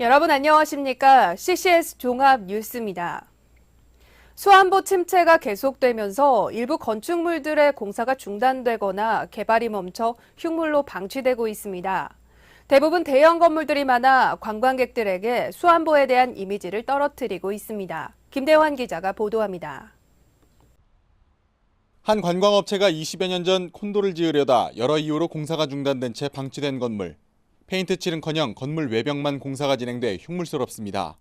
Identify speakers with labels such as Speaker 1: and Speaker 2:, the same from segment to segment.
Speaker 1: 여러분 안녕하십니까? CCS 종합 뉴스입니다. 수안보 침체가 계속되면서 일부 건축물들의 공사가 중단되거나 개발이 멈춰 흉물로 방치되고 있습니다. 대부분 대형 건물들이 많아 관광객들에게 수안보에 대한 이미지를 떨어뜨리고 있습니다. 김대환 기자가 보도합니다.
Speaker 2: 한 관광업체가 20여 년 전 콘도를 지으려다 여러 이유로 공사가 중단된 채 방치된 건물. 페인트 칠은커녕 건물 외벽만 공사가 진행돼 흉물스럽습니다.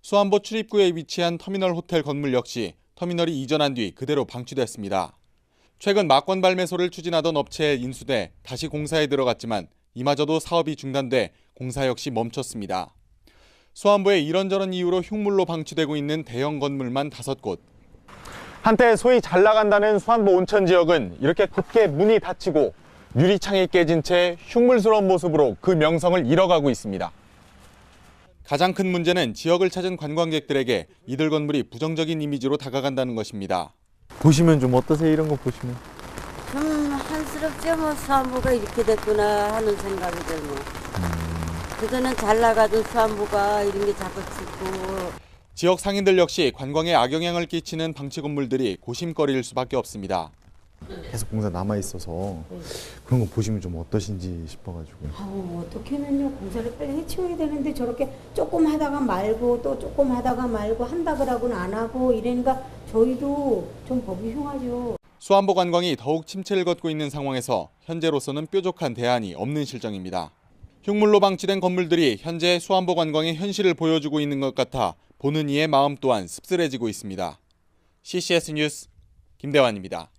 Speaker 2: 수안보 출입구에 위치한 터미널 호텔 건물 역시 터미널이 이전한 뒤 그대로 방치됐습니다. 최근 막권 발매소를 추진하던 업체에 인수돼 다시 공사에 들어갔지만 이마저도 사업이 중단돼 공사 역시 멈췄습니다. 수안보에 이런저런 이유로 흉물로 방치되고 있는 대형 건물만 다섯 곳,
Speaker 3: 한때 소위 잘 나간다는 수안보 온천 지역은 이렇게 굳게 문이 닫히고 유리창이 깨진 채 흉물스러운 모습으로 그 명성을 잃어가고 있습니다.
Speaker 2: 가장 큰 문제는 지역을 찾은 관광객들에게 이들 건물이 부정적인 이미지로 다가간다는 것입니다.
Speaker 3: 보시면 좀 어떠세요? 이런 거 보시면.
Speaker 4: 좀 한스럽죠 뭐 수안부가 이렇게 됐구나 하는 생각이 들고 그전엔 잘 나가던 수안부가 이런 게 자꾸 짓고
Speaker 2: 지역 상인들 역시 관광에 악영향을 끼치는 방치 건물들이 고심거리일 수밖에 없습니다.
Speaker 5: 계속 공사 남아 있어서 그런 거 보시면 좀 어떠신지 싶어가지고
Speaker 6: 아우 어떻게면요 공사를 빨리 해치워야 되는데 저렇게 조금 하다가 말고 또 조금 하다가 말고 한다 그러고는 안 하고 이러니까 저희도 좀 보기 흉하죠.
Speaker 2: 수안보 관광이 더욱 침체를 걷고 있는 상황에서 현재로서는 뾰족한 대안이 없는 실정입니다. 흉물로 방치된 건물들이 현재 수안보 관광의 현실을 보여주고 있는 것 같아 보는 이의 마음 또한 씁쓸해지고 있습니다. CCS 뉴스 김대환입니다.